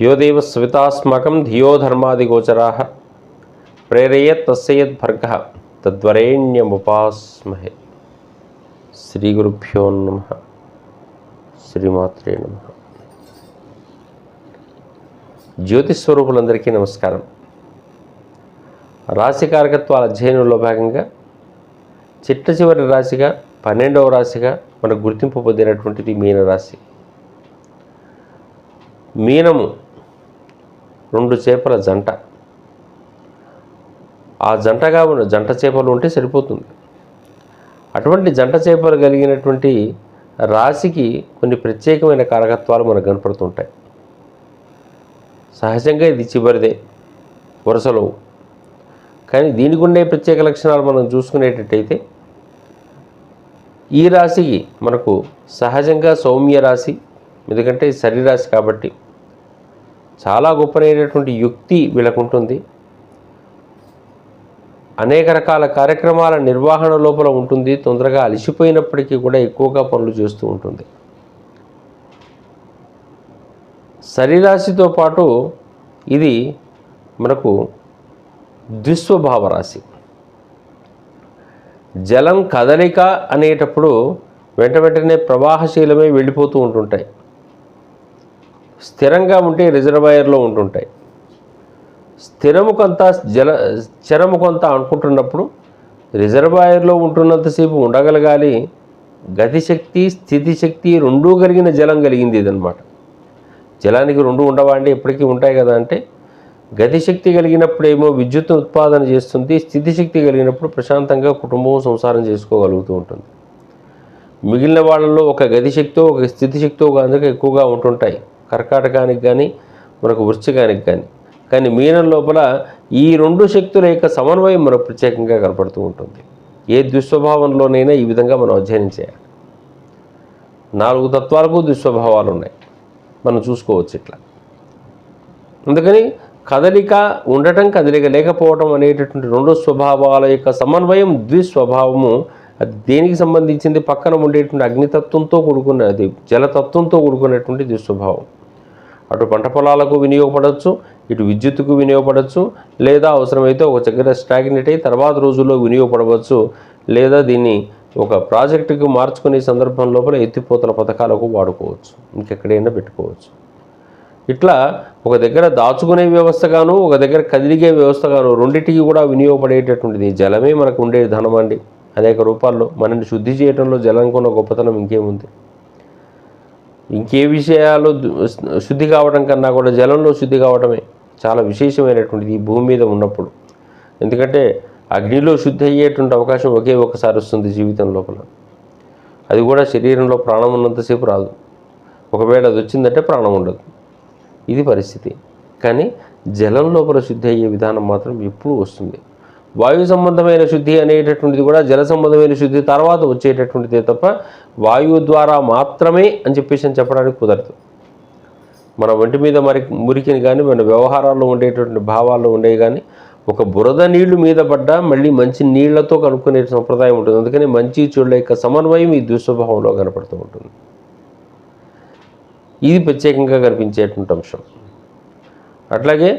యో దేవ సవితాస్మాకం ధియో ధర్మాదిగోచరా ప్రేరయత్ తస్యత్ భర్గ. తద్వరేణ్యముపాస్మహే. శ్రీ గురుభ్యో నమ. శ్రీమాత్రే నమ. జ్యోతిస్వరూపులందరికీ నమస్కారం. రాశికారకత్వాల అధ్యయనంలో భాగంగా చిట్ట చివరి రాశిగా పన్నెండవ రాశిగా మనకు గుర్తింపు పొందినటువంటిది మీనరాశి. మీనము రెండు చేపల జంట. ఆ జంటగా ఉన్న జంట చేపలు ఉంటే సరిపోతుంది. అటువంటి జంట చేపలు కలిగినటువంటి రాశికి కొన్ని ప్రత్యేకమైన కారకత్వాలు మనకు కనపడుతుంటాయి. సహజంగా ఇది చివరిదే వరుసలో. కానీ దీనికి ఉండే ప్రత్యేక లక్షణాలు మనం చూసుకునేటట్టయితే ఈ రాశికి మనకు సహజంగా సౌమ్య రాశి ఎందుకంటే శరీరాశి కాబట్టి చాలా గొప్పనైనటువంటి యుక్తి వీళ్ళకు ఉంటుంది అనేక రకాల కార్యక్రమాల నిర్వహణ లోపల ఉంటుంది. తొందరగా అలసిపోయినప్పటికీ కూడా ఎక్కువగా పనులు చేస్తూ ఉంటుంది. శరీరాశితో పాటు ఇది మనకు ద్విస్వభావ రాశి. జలం కదలిక అనేటప్పుడు వెంట వెంటనే ప్రవాహశీలమే వెళ్ళిపోతూ ఉంటుంటాయి. స్థిరంగా ఉంటే రిజర్వాయర్లో ఉంటుంటాయి. స్థిరము కొంత జల స్థిరము కొంత అనుకుంటున్నప్పుడు రిజర్వాయర్లో ఉంటున్నంతసేపు ఉండగలగాలి. గతిశక్తి స్థితిశక్తి రెండూ కలిగిన జలం కలిగింది ఇదనమాట జలానికి రెండు ఉండవా ఎప్పటికీ ఉంటాయి కదా అంటే గతిశక్తి కలిగినప్పుడేమో విద్యుత్ ఉత్పాదన చేస్తుంది స్థితిశక్తి కలిగినప్పుడు ప్రశాంతంగా కుటుంబం సంసారం చేసుకోగలుగుతూ ఉంటుంది. మిగిలిన వాళ్ళలో ఒక గతిశక్తో ఒక స్థితిశక్తో కనుక ఎక్కువగా ఉంటుంటాయి. కర్కాటకానికి కానీ మనకు వృశ్చికానికి కానీ. కానీ మీనం లోపల ఈ రెండు శక్తుల యొక్క సమన్వయం మనకు ప్రత్యేకంగా కనపడుతూ ఉంటుంది. ఏ దుస్వభావంలోనైనా ఈ విధంగా మనం అధ్యయనం చేయాలి. నాలుగు తత్వాలకు దుస్వభావాలు ఉన్నాయి. మనం చూసుకోవచ్చు ఇట్లా. అందుకని కదలిక ఉండటం కదలిక లేకపోవటం అనేటటువంటి రెండు స్వభావాల యొక్క సమన్వయం ద్విస్వభావము అది దేనికి సంబంధించింది? పక్కన ఉండేటువంటి అగ్నితత్వంతో కూడుకున్న అది జలతత్వంతో కూడుకున్నటువంటి దుస్వభావం అటు పంట పొలాలకు వినియోగపడవచ్చు ఇటు విద్యుత్తుకు వినియోగపడవచ్చు లేదా అవసరమైతే ఒక దగ్గర స్టాగ్నెట్ అయి తర్వాత రోజుల్లో వినియోగపడవచ్చు లేదా దీన్ని ఒక ప్రాజెక్టుకు మార్చుకునే సందర్భం లోపల ఎత్తిపోతల పథకాలకు వాడుకోవచ్చు ఇంకెక్కడైనా పెట్టుకోవచ్చు. ఇట్లా ఒక దగ్గర దాచుకునే వ్యవస్థగాను ఒక దగ్గర కదిలిగే వ్యవస్థగాను రెండింటికి కూడా వినియోగపడేటటువంటిది జలమే మనకు ఉండే ధనం అండి. అనేక రూపాల్లో మనల్ని శుద్ధి చేయడంలో జలంకున్న గొప్పతనం ఇంకేముంది? ఇంకే విషయాలు శుద్ధి కావడం కన్నా కూడా జలంలో శుద్ధి కావడమే చాలా విశేషమైనటువంటిది ఈ భూమి మీద ఉన్నప్పుడు. ఎందుకంటే అగ్నిలో శుద్ధి అయ్యేటువంటి అవకాశం ఒకే ఒకసారి వస్తుంది జీవితం లోపల. అది కూడా శరీరంలో ప్రాణం ఉన్నంతసేపు రాదు. ఒకవేళ అది వచ్చిందంటే ప్రాణం ఉండదు. ఇది పరిస్థితి. కానీ జలం లోపల శుద్ధి అయ్యే విధానం మాత్రం ఎప్పుడూ వస్తుంది. వాయు సంబంధమైన శుద్ధి అనేటటువంటిది కూడా జల సంబంధమైన శుద్ధి తర్వాత వచ్చేటటువంటిదే తప్ప వాయువు ద్వారా మాత్రమే అని చెప్పేసి అని చెప్పడానికి కుదరదు. మన ఒంటి మీద మరి మురికిని కానీ మన వ్యవహారాల్లో ఉండేటువంటి భావాల్లో ఉండేవి కానీ ఒక బురద నీళ్ళు మీద పడ్డా మళ్ళీ మంచి నీళ్ళతో కనుక్కునే సంప్రదాయం ఉంటుంది. అందుకని మంచి చెడుల యొక్క సమన్వయం ఈ దుస్వభావంలో కనపడుతూ ఉంటుంది. ఇది ప్రత్యేకంగా కనిపించేటువంటి అంశం. అట్లాగే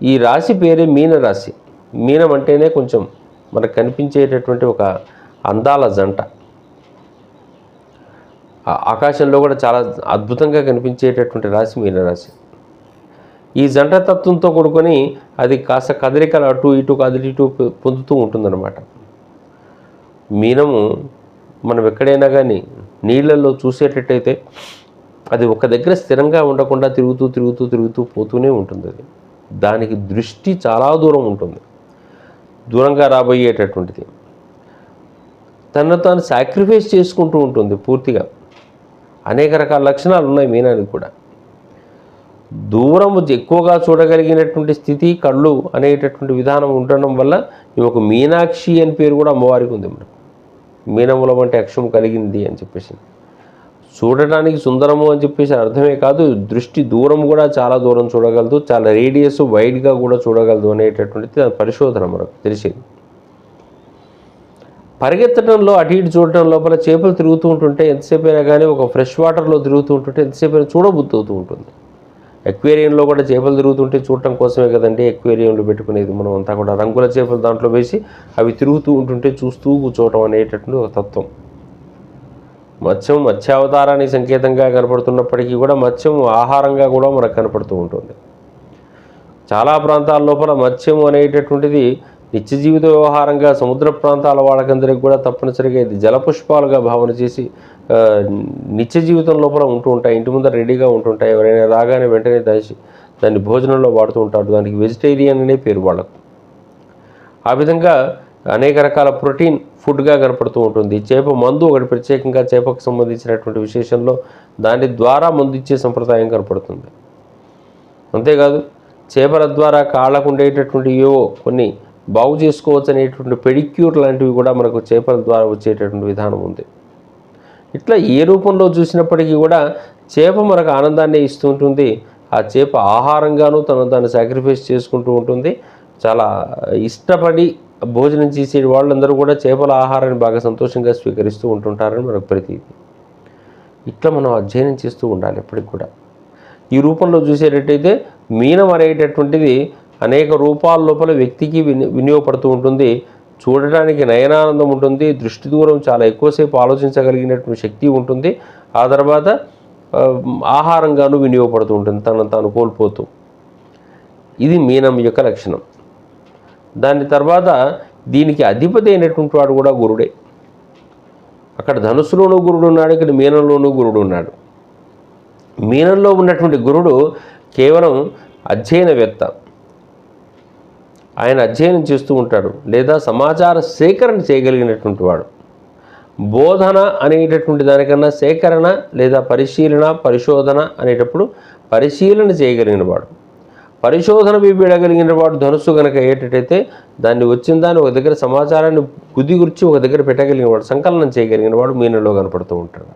ఈ రాశి పేరే మీన రాశి మీనం అంటేనే కొంచెం మనకు కనిపించేటటువంటి ఒక అందాల జంట. ఆకాశంలో కూడా చాలా అద్భుతంగా కనిపించేటటువంటి రాశి మీనరాశి. ఈ జంట తత్వంతో కూడుకొని అది కాస్త కదలికలు అటు ఇటు కదిలి ఇటు పొందుతూ ఉంటుందన్నమాట. మీనము మనం ఎక్కడైనా కానీ నీళ్ళల్లో చూసేటట్టయితే అది ఒక దగ్గర స్థిరంగా ఉండకుండా తిరుగుతూ తిరుగుతూ తిరుగుతూ పోతూనే ఉంటుంది అది. దానికి దృష్టి చాలా దూరం ఉంటుంది. దూరంగా రాబోయేటటువంటిది. తను తాను సాక్రిఫైస్ చేసుకుంటూ ఉంటుంది పూర్తిగా. అనేక రకాల లక్షణాలు ఉన్నాయి మీనానికి కూడా. దూరం ఎక్కువగా చూడగలిగినటువంటి స్థితి కళ్ళు అనేటటువంటి విధానం ఉండడం వల్ల ఒక మీనాక్షి అని పేరు కూడా అమ్మవారికి ఉంది మనకు. మీనముల వంటి అక్షం కలిగింది అని చెప్పేసి. చూడటానికి సుందరము అని చెప్పేసి అర్థమే కాదు. దృష్టి దూరం కూడా చాలా దూరం చూడగలదు. చాలా రేడియస్ వైడ్గా కూడా చూడగలదు అనేటటువంటిది దాని పరిశోధన మనకు తెలిసేది. పరిగెత్తడంలో అటు ఇటు చూడటం లోపల చేపలు తిరుగుతూ ఉంటుంటే ఎంతసేపు అయినా కానీ ఒక ఫ్రెష్ వాటర్లో తిరుగుతూ ఉంటుంటే ఎంతసేపు అయినా చూడబుద్ధి అవుతూ ఉంటుంది. ఎక్వేరియంలో కూడా చేపలు తిరుగుతుంటే చూడటం కోసమే కదండి ఎక్వేరియంలో పెట్టుకునేది. మనం అంతా కూడా రంగుల చేపలు దాంట్లో వేసి అవి తిరుగుతూ ఉంటుంటే చూస్తూ కూర్చోవటం అనేటటువంటి ఒక తత్వం. మత్స్యం మత్స్యావతారానికి సంకేతంగా కనపడుతున్నప్పటికీ కూడా మత్స్యం ఆహారంగా కూడా మనకు కనపడుతూ ఉంటుంది. చాలా ప్రాంతాల లోపల మత్స్యం అనేటటువంటిది నిత్య జీవిత వ్యవహారంగా సముద్ర ప్రాంతాల వాళ్ళకందరికి కూడా తప్పనిసరిగా ఇది జలపుష్పాలుగా భావన చేసి నిత్య జీవితం లోపల ఉంటూ ఉంటాయి. ఇంటి ముందర రెడీగా ఉంటుంటాయి ఎవరైనా రాగానే వెంటనే దాచి దాన్ని భోజనంలో వాడుతూ ఉంటారు. దానికి వెజిటేరియన్ అనే పేరు వాళ్ళకు. ఆ విధంగా అనేక రకాల ప్రోటీన్ ఫుడ్గా కనపడుతూ ఉంటుంది. చేప మందు ఒకటి ప్రత్యేకంగా చేపకు సంబంధించినటువంటి విశేషంలో దాని ద్వారా మందు ఇచ్చే సంప్రదాయం కనపడుతుంది. అంతేకాదు చేపల ద్వారా కాళ్ళకు ఉండేటటువంటి ఏవో కొన్ని బాగు చేసుకోవచ్చు అనేటువంటి పెడిక్యూర్ లాంటివి కూడా మనకు చేపల ద్వారా వచ్చేటటువంటి విధానం ఉంది. ఇట్లా ఏ రూపంలో చూసినప్పటికీ కూడా చేప మనకు ఆనందాన్ని ఇస్తూ ఉంటుంది. ఆ చేప ఆహారంగాను తను దాన్ని సాక్రిఫైస్ చేసుకుంటూ ఉంటుంది. చాలా ఇష్టపడి భోజనం చేసే వాళ్ళందరూ కూడా చేపల ఆహారాన్ని బాగా సంతోషంగా స్వీకరిస్తూ ఉంటుంటారని మనకు ప్రతీది ఇట్లా మనం అధ్యయనం చేస్తూ ఉండాలి ఎప్పటికి కూడా. ఈ రూపంలో చూసేటట్టయితే మీనం అనేటటువంటిది అనేక రూపాల లోపల వ్యక్తికి విని వినియోగపడుతూ ఉంటుంది. చూడడానికి నయనానందం ఉంటుంది. దృష్టి దూరం చాలా ఎక్కువసేపు ఆలోచించగలిగినటువంటి శక్తి ఉంటుంది. ఆ తర్వాత ఆహారంగాను వినియోగపడుతూ ఉంటుంది. తనను తాను కోల్పోతూ. ఇది మీనం యొక్క లక్షణం. దాని తర్వాత దీనికి అధిపతి అయినటువంటి వాడు కూడా గురుడే. అక్కడ ధనుసులోనూ గురుడు ఉన్నాడు ఇక్కడ మీనంలోనూ గురుడు ఉన్నాడు. మీనంలో ఉన్నటువంటి గురుడు కేవలం అధ్యయనవేత్త. ఆయన అధ్యయనం చేస్తూ ఉంటాడు లేదా సమాచార సేకరణ చేయగలిగినటువంటి వాడు. బోధన అనేటటువంటి దానికన్నా సేకరణ లేదా పరిశీలన పరిశోధన అనేటప్పుడు పరిశీలన చేయగలిగిన వాడు. పరిశోధన విడగలిగిన వాడు ధనుస్సు కనుక అయ్యేటట్టయితే దాన్ని వచ్చిన దాన్ని ఒక దగ్గర సమాచారాన్ని గుదిగుర్చి ఒక దగ్గర పెట్టగలిగిన వాడు సంకలనం చేయగలిగిన వాడు మీనలో కనపడుతూ ఉంటాడు.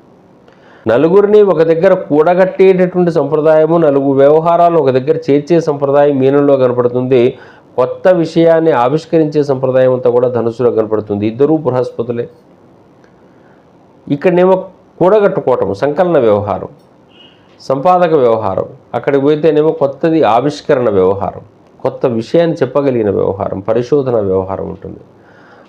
నలుగురిని ఒక దగ్గర కూడగట్టేటటువంటి సంప్రదాయము నలుగురు వ్యవహారాలను ఒక దగ్గర చేర్చే సంప్రదాయం మీనంలో కనపడుతుంది. కొత్త విషయాన్ని ఆవిష్కరించే సంప్రదాయం అంతా కూడా ధనుసులో కనపడుతుంది. ఇద్దరూ బృహస్పతులే. ఇక్కడనేమో కూడగట్టుకోవటం సంకలన వ్యవహారం. సంపాదక వ్యవహారం. అక్కడికి పోతేనేమో కొత్తది ఆవిష్కరణ వ్యవహారం. కొత్త విషయాన్ని చెప్పగలిగిన వ్యవహారం పరిశోధన వ్యవహారం ఉంటుంది.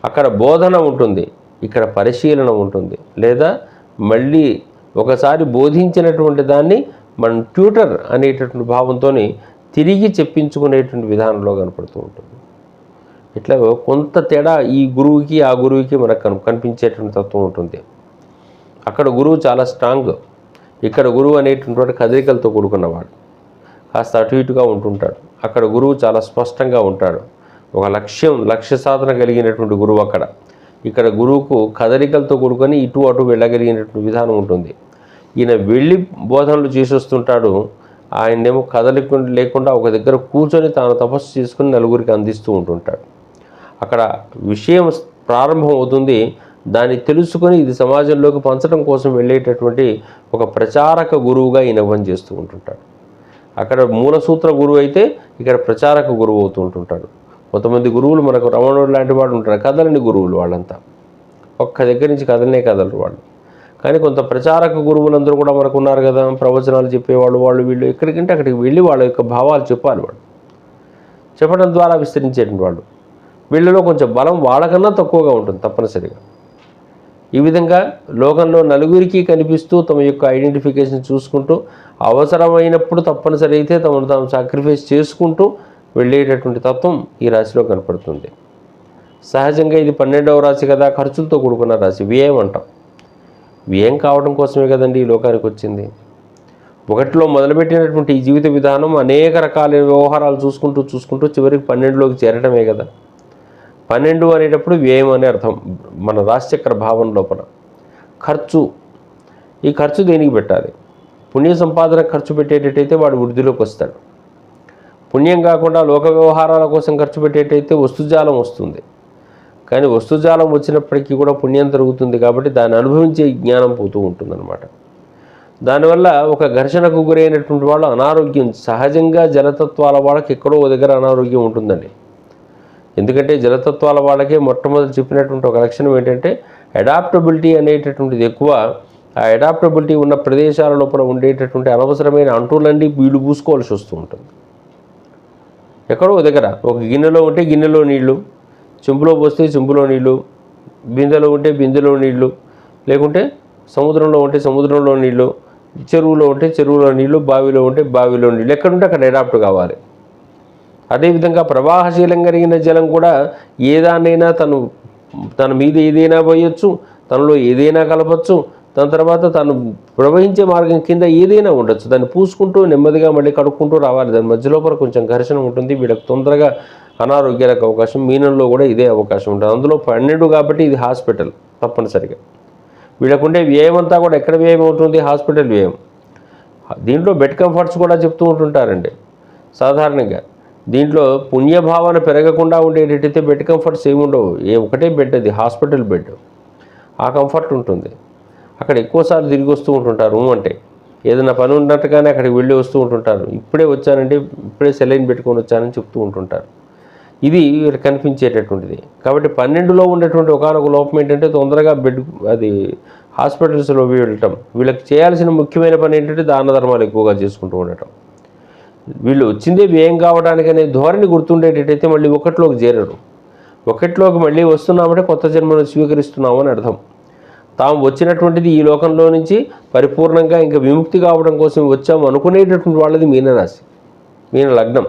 అక్కడ బోధన ఉంటుంది ఇక్కడ పరిశీలన ఉంటుంది. లేదా మళ్ళీ ఒకసారి బోధించినటువంటి దాన్ని మనం ట్యూటర్ అనేటటువంటి భావంతో తిరిగి చెప్పించుకునేటువంటి విధానంలో కనపడుతూ ఉంటుంది. ఇట్లా కొంత తేడా ఈ గురువుకి ఆ గురువుకి మనకు కనిపించేటువంటి తత్వం ఉంటుంది. అక్కడ గురువు చాలా స్ట్రాంగ్. ఇక్కడ గురువు అనేటువంటి కదలికలతో కూడుకున్నవాడు. కాస్త అటు ఇటుగా ఉంటుంటాడు. అక్కడ గురువు చాలా స్పష్టంగా ఉంటాడు. ఒక లక్ష్యం లక్ష్య సాధన కలిగినటువంటి గురువు అక్కడ. ఇక్కడ గురువుకు కదలికలతో కూడుకొని ఇటు అటు వెళ్ళగలిగినటువంటి విధానం ఉంటుంది. ఈయన వెళ్ళి బోధనలు చేసొస్తుంటాడు ఆయనేమో కదలిక లేకుండా ఒక దగ్గర కూర్చొని తాను తపస్సు చేసుకుని నలుగురికి అందిస్తూ ఉంటుంటాడు. అక్కడ విషయం ప్రారంభం అవుతుంది దాన్ని తెలుసుకొని ఇది సమాజంలోకి పంచడం కోసం వెళ్ళేటటువంటి ఒక ప్రచారక గురువుగా ఈయన పనిచేస్తూ ఉంటుంటాడు. అక్కడ మూలసూత్ర గురువు అయితే ఇక్కడ ప్రచారక గురువు అవుతూ ఉంటుంటాడు. కొంతమంది గురువులు మనకు రమణుడు లాంటి వాడు ఉంటారు. కదలని గురువులు వాళ్ళంతా. ఒక్క దగ్గర నుంచి కదలనే కదలరు వాళ్ళు. కానీ కొంత ప్రచారక గురువులందరూ కూడా మనకు ఉన్నారు కదా ప్రవచనాలు చెప్పేవాళ్ళు వాళ్ళు వీళ్ళు ఎక్కడికంటే అక్కడికి వెళ్ళి వాళ్ళ యొక్క భావాలు చెప్పాలి వాళ్ళు. చెప్పడం ద్వారా విస్తరించేటువంటి వాళ్ళు. వీళ్ళలో కొంచెం బలం వాళ్ళకన్నా తక్కువగా ఉంటుంది తప్పనిసరిగా. ఈ విధంగా లోకంలో నలుగురికి కనిపిస్తూ తమ యొక్క ఐడెంటిఫికేషన్ చూసుకుంటూ అవసరమైనప్పుడు తప్పనిసరి అయితే తమను తాము సాక్రిఫైస్ చేసుకుంటూ వెళ్ళేటటువంటి తత్వం ఈ రాశిలో కనపడుతుంది. సహజంగా ఇది పన్నెండవ రాశి కదా ఖర్చులతో కూడుకున్న రాశి. వ్యయం అంటాం. వ్యయం కావడం కోసమే కదండి ఈ లోకానికి వచ్చింది. ఒకటిలో మొదలుపెట్టినటువంటి ఈ జీవిత విధానం అనేక రకాల వ్యవహారాలు చూసుకుంటూ చూసుకుంటూ చివరికి పన్నెండులోకి చేరటమే కదా. పన్నెండు అనేటప్పుడు వ్యయం అనే అర్థం. మన రాశిచక్ర భావం లోపల. ఖర్చు. ఈ ఖర్చు దేనికి పెట్టాలి? పుణ్య సంపాదన ఖర్చు పెట్టేటట్టయితే వాడు వృద్ధిలోకి వస్తాడు. పుణ్యం కాకుండా లోక వ్యవహారాల కోసం ఖర్చు పెట్టేటైతే వస్తుజాలం వస్తుంది. కానీ వస్తుజాలం వచ్చినప్పటికీ కూడా పుణ్యం జరుగుతుంది కాబట్టి దాన్ని అనుభవించే జ్ఞానం పోతూ ఉంటుందన్నమాట. దానివల్ల ఒక ఘర్షణకు గురైనటువంటి వాళ్ళు అనారోగ్యం సహజంగా జలతత్వాల వాళ్ళకి ఎక్కడో ఓ దగ్గర అనారోగ్యం ఉంటుందండి. ఎందుకంటే జలతత్వాల వాళ్ళకే మొట్టమొదటి చెప్పినటువంటి ఒక లక్షణం ఏంటంటే అడాప్టబిలిటీ అనేటటువంటిది ఎక్కువ. ఆ అడాప్టబిలిటీ ఉన్న ప్రదేశాల లోపల ఉండేటటువంటి అనవసరమైన అంటులన్నీ వీళ్ళు పూసుకోవాల్సి వస్తూ ఉంటుంది. ఎక్కడో దగ్గర ఒక గిన్నెలో ఉంటే గిన్నెలో నీళ్ళు చెంబులో పోస్తే చెంబులో నీళ్ళు బిందెలో ఉంటే బిందెలో నీళ్ళు లేకుంటే సముద్రంలో ఉంటే సముద్రంలో నీళ్ళు చెరువులో ఉంటే చెరువులో నీళ్ళు బావిలో ఉంటే బావిలో నీళ్ళు ఎక్కడుంటే అక్కడ అడాప్ట్ కావాలి. అదేవిధంగా ప్రవాహశీలం కలిగిన జలం కూడా ఏదాన్నైనా తను తన మీద ఏదైనా పోయొచ్చు తనలో ఏదైనా కలపచ్చు దాని తర్వాత తను ప్రవహించే మార్గం కింద ఏదైనా ఉండొచ్చు. దాన్ని పూసుకుంటూ నెమ్మదిగా మళ్ళీ కడుక్కుంటూ రావాలి. దాని మధ్యలో కొంచెం ఘర్షణ ఉంటుంది. వీళ్ళకి తొందరగా అనారోగ్యాలకు అవకాశం మీనంలో కూడా ఇదే అవకాశం ఉంటుంది. అందులో పన్నెండు కాబట్టి ఇది హాస్పిటల్ తప్పనిసరిగా. వీళ్ళకుండే వ్యయం అంతా కూడా ఎక్కడ వ్యయం అవుతుంది హాస్పిటల్ వ్యయం. దీంట్లో బెడ్ కంఫర్ట్స్ కూడా చెప్తూ ఉంటుంటారండి. సాధారణంగా దీంట్లో పుణ్యభావన పెరగకుండా ఉండేటట్టయితే బెడ్ కంఫర్ట్స్ ఏమి ఉండవు. ఏ ఒకటే బెడ్ అది హాస్పిటల్ బెడ్ ఆ కంఫర్ట్ ఉంటుంది. అక్కడ ఎక్కువసార్లు తిరిగి వస్తూ ఉంటుంటారు రూమ్ అంటే. ఏదైనా పని ఉన్నట్టుగానే అక్కడికి వెళ్ళి వస్తూ ఉంటుంటారు. ఇప్పుడే వచ్చానంటే ఇప్పుడే సెలైన్ పెట్టుకొని వచ్చానని చెప్తూ ఉంటుంటారు. ఇది కనిపించేటటువంటిది. కాబట్టి పన్నెండులో ఉండేటువంటి ఒకనొక లోపం ఏంటంటే తొందరగా బెడ్ అది హాస్పిటల్స్లో వెళ్ళటం. వీళ్ళకి చేయాల్సిన ముఖ్యమైన పని ఏంటంటే దాన ధర్మాలు ఎక్కువగా చేసుకుంటూ ఉండటం. వీళ్ళు వచ్చిందే వ్యయం కావడానికి అనే ధోరణి గుర్తుండేటట్టయితే మళ్ళీ ఒకటిలోకి చేరరు. ఒకటిలోకి మళ్ళీ వస్తున్నామంటే కొత్త జన్మను స్వీకరిస్తున్నామని అర్థం. తాము వచ్చినటువంటిది ఈ లోకంలో నుంచి పరిపూర్ణంగా ఇంకా విముక్తి కావడం కోసం వచ్చాము అనుకునేటటువంటి వాళ్ళది మీనరాశి మీన లగ్నం.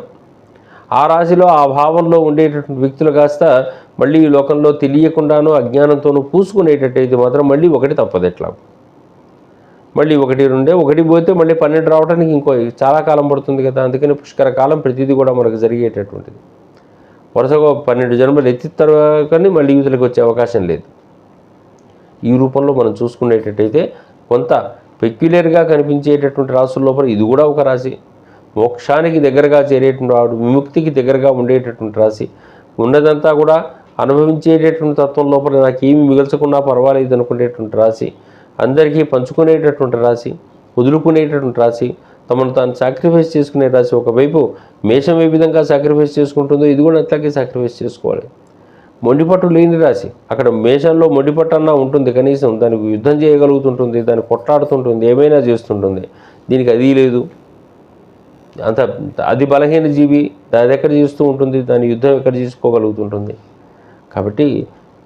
ఆ రాశిలో ఆ భావంలో ఉండేటటువంటి వ్యక్తులు కాస్త మళ్ళీ ఈ లోకంలో తెలియకుండానో అజ్ఞానంతోనూ పూసుకునేటట్టయితే మాత్రం మళ్ళీ ఒకటి తప్పదు ఎట్లా? మళ్ళీ ఒకటి రెండే ఒకటి పోతే మళ్ళీ పన్నెండు రావడానికి ఇంకో చాలా కాలం పడుతుంది కదా. అందుకని పుష్కర కాలం ప్రతిదీ కూడా మనకు జరిగేటటువంటిది. వరుసగా పన్నెండు జన్మలు ఎత్తిస్తారు కానీ మళ్ళీ యూతులకు వచ్చే అవకాశం లేదు. ఈ రూపంలో మనం చూసుకునేటట్టయితే కొంత పెక్యులర్గా కనిపించేటటువంటి రాసుల లోపల ఇది కూడా ఒక రాశి. మోక్షానికి దగ్గరగా చేరేటువంటి వాడు విముక్తికి దగ్గరగా ఉండేటటువంటి రాశి. ఉన్నదంతా కూడా అనుభవించేటటువంటి తత్వం లోపల నాకేమి మిగల్చకుండా పర్వాలేదు అనుకునేటువంటి రాశి. అందరికీ పంచుకునేటటువంటి రాశి వదులుకునేటటువంటి రాశి తమను తాను సాక్రిఫైస్ చేసుకునే రాశి ఒకవైపు మేషం ఏ విధంగా సాక్రిఫైస్ చేసుకుంటుందో ఇది కూడా అట్లాగే సాక్రిఫైస్ చేసుకోవాలి. మొండిపట్టు లేని రాశి అక్కడ మేషంలో మొండిపట్టన్నా ఉంటుంది కనీసం దానికి యుద్ధం చేయగలుగుతుంటుంది దాన్ని కొట్లాడుతుంటుంది ఏమైనా చేస్తుంటుంది. దీనికి అది లేదు. అంత అది బలహీన జీవి దాని ఎక్కడ చేస్తూ ఉంటుంది దాని యుద్ధం ఎక్కడ చేసుకోగలుగుతుంటుంది. కాబట్టి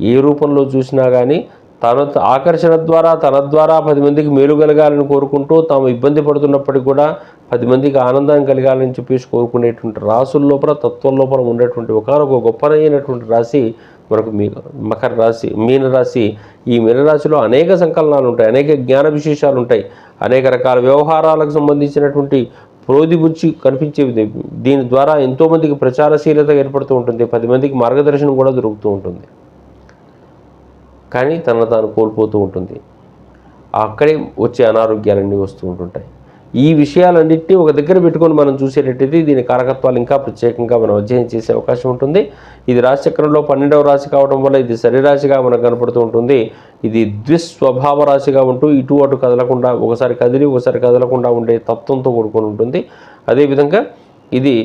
ఏ రూపంలో చూసినా కానీ తన ఆకర్షణ ద్వారా తన ద్వారా పది మందికి మేలు కలగాలని కోరుకుంటూ తాము ఇబ్బంది పడుతున్నప్పటికీ కూడా పది మందికి ఆనందం కలగాలని చెప్పేసి కోరుకునేటువంటి రాసుల లోపల తత్వం లోపల ఉండేటువంటి ఒకనొక గొప్పనైనటువంటి రాశి మనకు మీ మకర రాశి మీనరాశి ఈ మీనరాశిలో అనేక సంకలనాలు ఉంటాయి అనేక జ్ఞాన విశేషాలు ఉంటాయి అనేక రకాల వ్యవహారాలకు సంబంధించినటువంటి ప్రోదిబుచ్చి కనిపించేది దీని ద్వారా ఎంతోమందికి ప్రచారశీలత ఏర్పడుతూ ఉంటుంది పది మందికి మార్గదర్శనం కూడా దొరుకుతూ ఉంటుంది. కానీ తనను తాను కోల్పోతూ ఉంటుంది. అక్కడే వచ్చే అనారోగ్యాలన్నీ వస్తూ ఉంటుంటాయి. ఈ విషయాలన్నింటినీ ఒక దగ్గర పెట్టుకొని మనం చూసేటట్టయితే దీని కారకత్వాలు ఇంకా ప్రత్యేకంగా మనం అధ్యయనం చేసే అవకాశం ఉంటుంది. ఇది రాశిచక్రంలో పన్నెండవ రాశి కావడం వల్ల ఇది శరీరాశిగా మనకు కనపడుతూ ఉంటుంది. ఇది ద్విస్వభావ రాశిగా ఉంటూ ఇటు అటు కదలకుండా ఒకసారి కదిలి ఒకసారి కదలకుండా ఉండే తత్వంతో కూడుకొని ఉంటుంది. అదేవిధంగా ఇది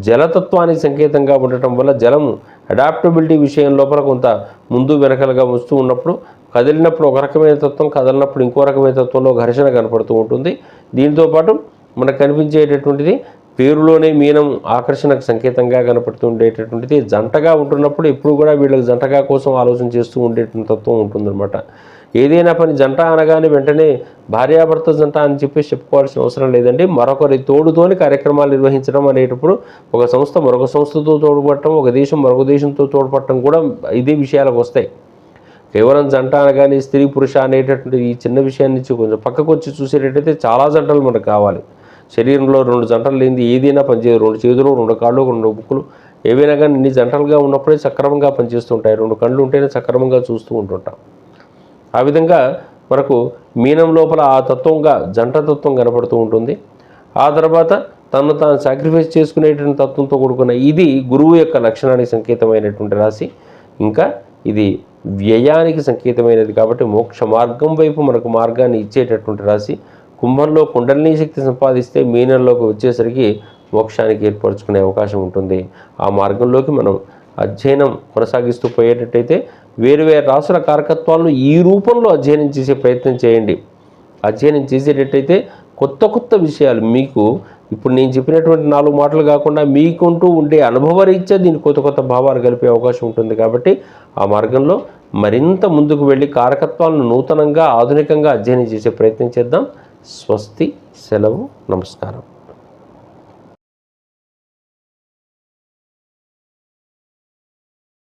జలతత్వానికి సంకేతంగా ఉండటం వల్ల జలము అడాప్టబిలిటీ విషయం లోపల కొంత ముందు వెనకలుగా వస్తూ ఉన్నప్పుడు కదిలినప్పుడు ఒక రకమైన తత్వం కదలినప్పుడు ఇంకో రకమైన తత్వంలో ఘర్షణ కనపడుతూ ఉంటుంది. దీంతో పాటు మనకు కనిపించేటటువంటిది పేరులోనే మీనం ఆకర్షణకు సంకేతంగా కనపడుతూ ఉండేటటువంటిది జంటగా ఉంటున్నప్పుడు ఎప్పుడు కూడా వీళ్ళకి జంటగా కోసం ఆలోచన చేస్తూ ఉండేటువంటి తత్వం ఉంటుందన్నమాట. ఏదైనా పని జంట అనగానే వెంటనే భార్యాభర్త జంట అని చెప్పేసి చెప్పుకోవాల్సిన అవసరం లేదండి. మరొకరి తోడుతోని కార్యక్రమాలు నిర్వహించడం అనేటప్పుడు ఒక సంస్థ మరొక సంస్థతో తోడ్పడటం ఒక దేశం మరొక దేశంతో తోడ్పడటం కూడా ఇదే విషయాలకు వస్తాయి. కేవలం జంట అనగానే స్త్రీ పురుష అనేటటువంటి ఈ చిన్న విషయాన్ని కొంచెం పక్కకు వచ్చి చూసేటట్టయితే చాలా జంటలు మనకు కావాలి. శరీరంలో రెండు జంటలు లేనిది ఏదైనా పనిచేయదు. రెండు చేతులు రెండు కాళ్ళు రెండు ముక్కులు. ఏవైనా కానీ ఇన్ని జంటలుగా ఉన్నప్పుడే సక్రమంగా పనిచేస్తుంటాయి. రెండు కళ్ళు ఉంటేనే సక్రమంగా చూస్తూ ఉంటుంటాం. ఆ విధంగా మనకు మీనం లోపల ఆ తత్వంగా జంట తత్వం కనపడుతూ ఉంటుంది. ఆ తర్వాత తను తాను సాక్రిఫైస్ చేసుకునేటువంటి తత్వంతో కూడుకున్న ఇది గురువు యొక్క లక్షణానికి సంకేతమైనటువంటి రాశి. ఇంకా ఇది వ్యయానికి సంకేతమైనది కాబట్టి మోక్ష మార్గం వైపు మనకు మార్గాన్ని ఇచ్చేటటువంటి రాశి. కుంభంలో కుండలిని శక్తి సంపాదిస్తే మీనంలోకి వచ్చేసరికి మోక్షానికి ఏర్పరచుకునే అవకాశం ఉంటుంది. ఆ మార్గంలోకి మనం అధ్యయనం కొనసాగిస్తూ పోయేటట్టయితే వేరు వేరు రాసుల కారకత్వాలను ఈ రూపంలో అధ్యయనం చేసే ప్రయత్నం చేయండి. అధ్యయనం చేసేటట్టయితే కొత్త కొత్త విషయాలు మీకు ఇప్పుడు నేను చెప్పినటువంటి నాలుగు మాటలు కాకుండా మీకుంటూ ఉండే అనుభవరీత్యా దీని కొత్త కొత్త భావాలు కలిపే అవకాశం ఉంటుంది కాబట్టి ఆ మార్గంలో మరింత ముందుకు వెళ్ళి కారకత్వాలను నూతనంగా ఆధునికంగా అధ్యయనం చేసే ప్రయత్నం చేద్దాం. స్వస్తి సెలవు నమస్కారం.